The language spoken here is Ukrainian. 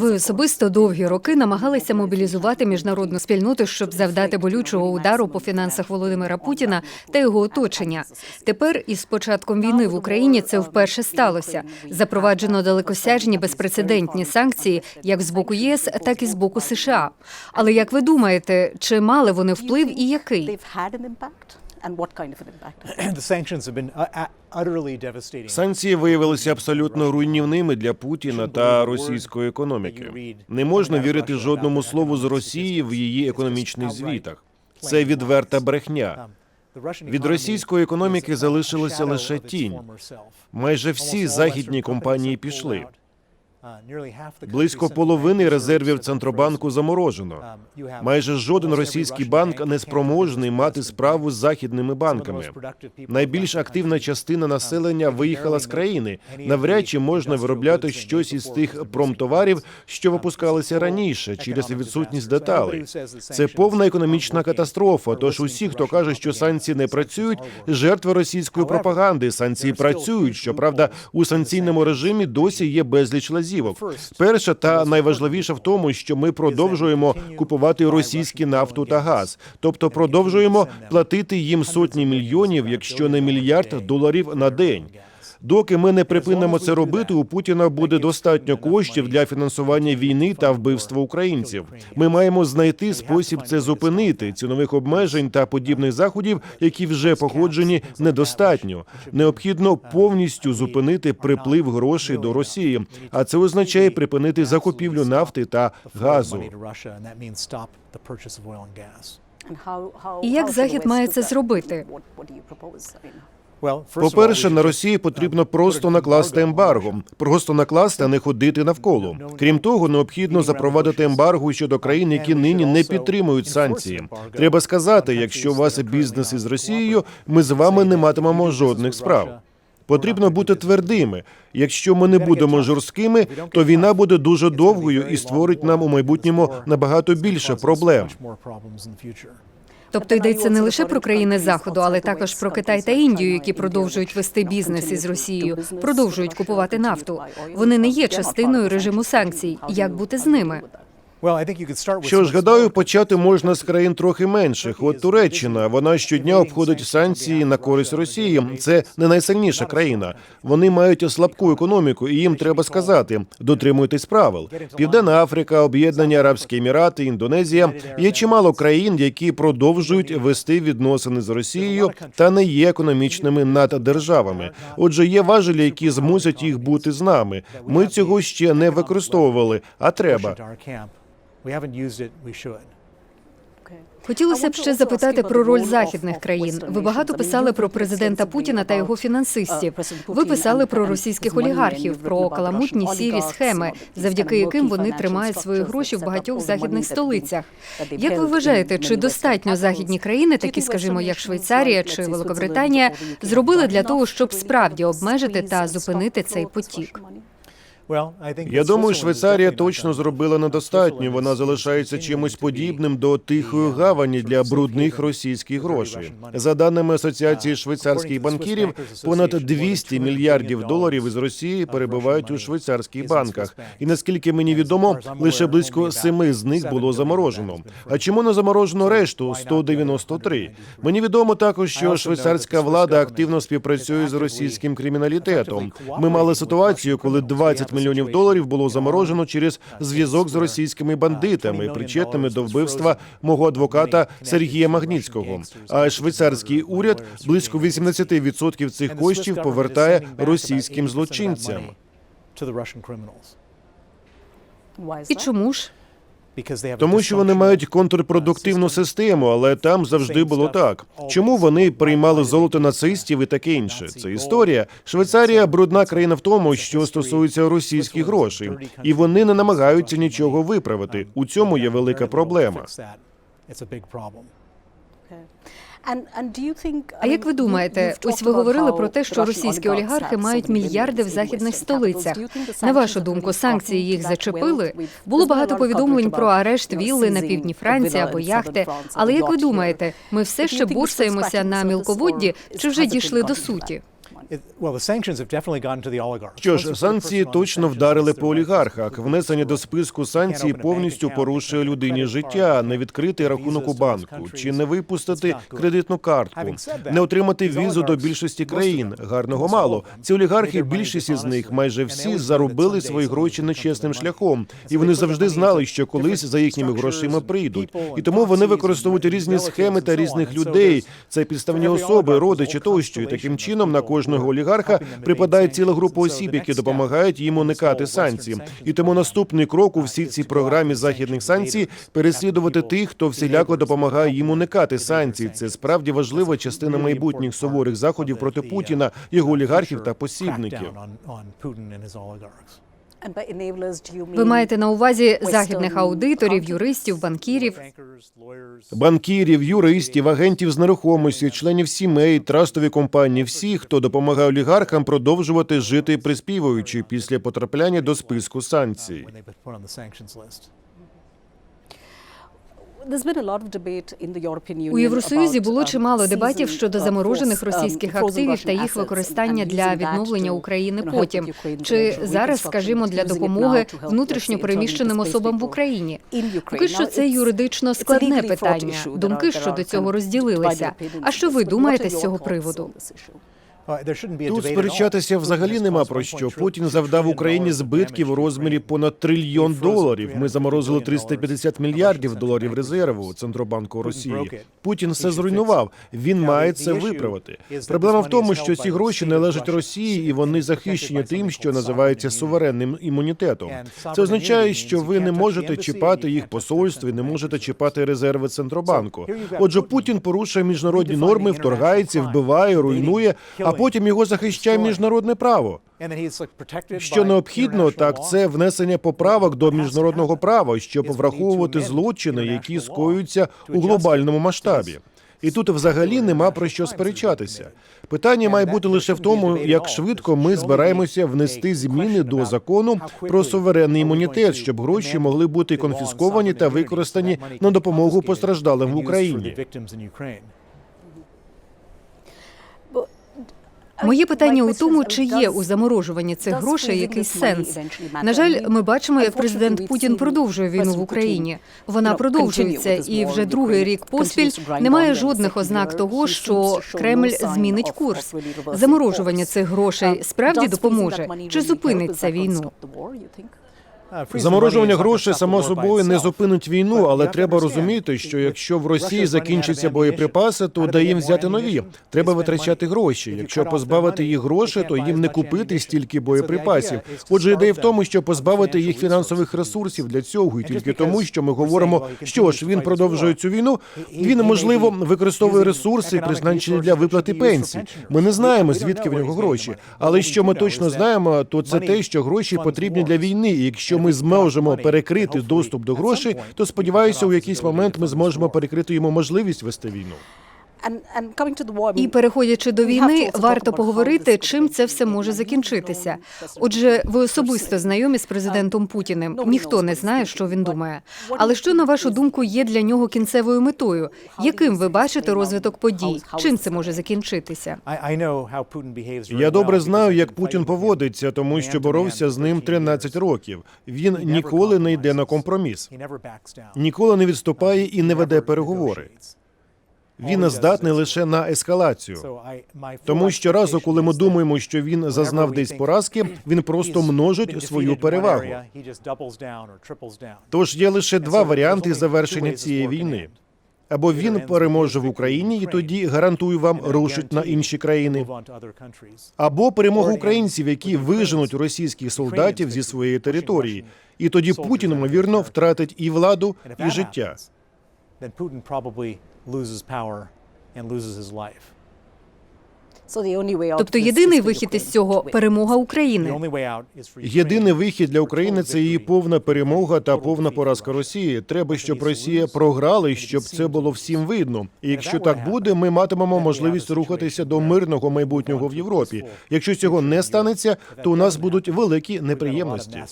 Ви особисто довгі роки намагалися мобілізувати міжнародну спільноту, щоб завдати болючого удару по фінансах Володимира Путіна та його оточення. Тепер, із початком війни в Україні, це вперше сталося. Запроваджено далекосяжні безпрецедентні санкції, як з боку єС, так і з боку США. Але як ви думаєте, чи мали вони вплив і який? And what kind of an impact? the sanctions have been uh, utterly devastating. Санкції виявилися абсолютно руйнівними для Путіна та російської економіки. Не можна вірити жодному слову з Росії в її економічних звітах. Це відверта брехня. Від російської економіки залишилася лише тінь. Майже всі західні компанії companies have pulled пішли. Близько половини резервів Центробанку заморожено. Um, Майже жоден російський банк не спроможний мати справу з західними банками. Найбільш активна частина населення Um, виїхала з країни. Навряд чи можна виробляти щось із тих промтоварів, що Um, випускалися раніше через відсутність деталей. Це повна економічна катастрофа. Тож усі, хто каже, що санкції не працюють, жертви російської пропаганди. Санкції працюють. Щоправда, у санкційному режимі досі є безліч лазівок. First, Перша та найважливіша в тому, що ми продовжуємо купувати російські нафту та газ, тобто продовжуємо платити їм сотні мільйонів, якщо не мільярд доларів на день. Доки ми не припинимо це робити, у Путіна буде достатньо коштів для фінансування війни та вбивства українців. Ми маємо знайти спосіб це зупинити. Цінових обмежень та подібних заходів, які вже погоджені, недостатньо. Необхідно повністю зупинити приплив грошей до Росії, а це означає припинити закупівлю нафти та газу. І як Захід має це зробити? We По-перше, на Росії потрібно просто накласти ембарго, просто накласти, а не ходити навколо. Крім того, необхідно запровадити ембарго щодо країн, які нині не підтримують санкції. Треба сказати, якщо у вас бізнес із Росією, ми з вами не матимемо жодних справ. Потрібно бути твердими. Якщо ми не будемо жорсткими, то війна буде дуже довгою і створить нам у майбутньому набагато більше проблем. Тобто йдеться не лише про країни заходу, але також про Китай та Індію, які продовжують вести бізнес із Росією, продовжують купувати нафту. Вони не є частиною режиму санкцій. Як бути з ними? Що ж, гадаю, почати можна з країн трохи менших. От Туреччина, вона щодня обходить санкції на користь Росії. Це не найсильніша країна. Вони мають слабку економіку, і їм треба сказати: дотримуйтесь правил. Південна Африка, Об'єднані Арабські Емірати, Індонезія. Є чимало країн, які продовжують вести відносини з Росією та не є економічними наддержавами. Отже, є важелі, які змусять їх бути з нами. Ми цього ще не використовували, а треба. Into our camp. We haven't used it, we should. okay. Хотілося б ще запитати про роль західних країн. Ви багато писали про президента Путіна та його фінансистів. Ви писали про російських олігархів, про каламутні сірі схеми, завдяки яким вони тримають свої гроші в багатьох західних столицях. Як ви вважаєте, чи достатньо західні країни, такі, скажімо, як Швейцарія чи Великобританія, зробили для того, щоб справді обмежити та зупинити цей потік? Я думаю, Швейцарія точно зробила недостатньо. Вона залишається чимось подібним до тихої uh, гавані для брудних російських грошей. За даними асоціації Uh, швейцарських the Swiss банкірів, понад Association, 200 $200 мільярдів доларів із Росії перебувають у швейцарських банках. І наскільки мені відомо, лише близько семи з них було заморожено. А чому не заморожено решту why not the 193? 193? Мені відомо також, що швейцарська влада активно співпрацює з російським криміналітетом. Ми мали ситуацію, коли criminals. 20 have a мільйонів доларів було заморожено через зв'язок з російськими бандитами, причетними до вбивства мого адвоката Сергія Магнітського. А швейцарський уряд близько European 80% цих коштів повертає російським 80% of that злочинцям. І чому ж? Тому що вони мають контрпродуктивну систему, але там завжди було так. Чому вони приймали золото нацистів і таке інше? Це історія. Швейцарія брудна країна в тому, що стосується російських грошей, і вони не намагаються нічого виправити. У цьому є велика проблема. А як ви думаєте, ось ви говорили про те, що російські олігархи мають мільярди в західних столицях. На вашу думку, санкції їх зачепили? Було багато повідомлень про арешт вілли на півдні Франції або яхти. Але як ви думаєте, ми все ще борсаємося на мілководді, чи вже дійшли до суті? Point? Well, the sanctions have definitely gotten to the oligarchs. Що ж, санкції точно вдарили по олігархах. Внесення до списку санкцій повністю порушує людині життя, не відкрити рахунок у банку, чи не випустити кредитну картку, не отримати візу до більшості країн. Гарного мало. Ці олігархи, більшість із них, майже всі заробили свої гроші нечесним шляхом, і вони завжди знали, що колись за їхніми грошима прийдуть. І тому вони використовують різні схеми та різних людей. Це підставні особи, родичі тощо. І таким чином на кожного олігарха припадає ціла група осіб, які допомагають їм уникати санкцій. І тому наступний крок у всій цій програмі західних санкцій переслідувати тих, хто всіляко допомагає їм уникати санкцій. Це справді важлива частина майбутніх суворих заходів проти Путіна, його олігархів та посібників. Ви маєте на увазі західних аудиторів, юристів, банкірів? Банкірів, юристів, агентів з нерухомості, членів сімей, трастові компанії, всі, хто допомагає олігархам продовжувати жити приспівуючи після потрапляння до списку санкцій. У Євросоюзі було um, чимало дебатів щодо uh, заморожених um, російських активів та їх використання для відновлення України потім. Чи зараз, скажімо, для допомоги внутрішньо переміщеним особам в Україні? Поки що це юридично складне питання. Думки щодо цього розділилися. А що ви думаєте з цього приводу? Тут сперечатися взагалі нема про що. Путін завдав Україні збитків у розмірі понад трильйон доларів. Ми заморозили 350 мільярдів доларів резерву Центробанку Росії. Путін все зруйнував. Він має це виправити. Проблема в тому, що ці гроші належать Росії, і вони захищені тим, що називається суверенним імунітетом. Це означає, що ви не можете чіпати їх посольство і не можете чіпати резерви Центробанку. Отже, Путін порушує міжнародні норми, вторгається, вбиває, руйнує, а потім його захищає міжнародне право. Що необхідно, так це внесення поправок до міжнародного права, щоб враховувати злочини, які скоюються у глобальному масштабі. І тут взагалі нема про що сперечатися. Питання має бути лише в тому, як швидко ми збираємося внести зміни до закону про суверенний імунітет, щоб гроші могли бути конфісковані та використані на допомогу постраждалим в Україні. Моє питання у тому, чи є у заморожуванні цих грошей якийсь сенс. На жаль, ми бачимо, як президент Путін продовжує війну в Україні. Вона продовжується, і вже другий рік поспіль немає жодних ознак того, що Кремль змінить курс. Заморожування цих грошей справді допоможе чи зупинить ця війну? Заморожування грошей само собою не зупинить війну, але треба розуміти, що якщо в Росії закінчаться боєприпаси, то де їм взяти нові? Треба витрачати гроші. Якщо позбавити їх грошей, то їм не купити стільки боєприпасів. Отже, ідея в тому, що позбавити їх фінансових ресурсів для цього, і тільки тому, що ми говоримо, що ж він продовжує цю війну. Він можливо використовує ресурси, призначені для виплати пенсій. Ми не знаємо звідки в нього гроші. Але що ми точно знаємо, то це те, що гроші потрібні для війни. І якщо ми зможемо перекрити доступ до грошей, то сподіваюся, у якийсь момент ми зможемо перекрити йому можливість вести війну. І переходячи до війни, варто поговорити, чим це все може закінчитися. Отже, ви особисто знайомі з президентом Путіним. Ніхто не знає, що він думає. Але що на вашу думку є для нього кінцевою метою? Яким ви бачите розвиток подій? Чим це може закінчитися? Я добре знаю, як Путін поводиться, тому що боровся з ним 13 років. Він ніколи не йде на компроміс, ніколи не відступає і не веде переговори. Він здатний лише на ескалацію. Тому щоразу, коли ми думаємо, що він зазнав десь поразки, він просто множить свою перевагу. Тож є лише два варіанти завершення цієї війни. Або він переможе в Україні, і тоді гарантую вам рушить на інші країни. Або перемога українців, які виженуть російських солдатів зі своєї території, і тоді Путін ймовірно втратить і владу, і життя. Then Putin probably loses power and loses his life. Тобто єдиний вихід із цього перемога України. only way out is for Ukraine Єдиний вихід для України це її повна перемога та повна поразка Росії. Треба, щоб Росія програла, і щоб це було всім видно. І якщо так буде, ми матимемо можливість рухатися до мирного майбутнього в Європі. Якщо цього не станеться, то у нас будуть великі неприємності.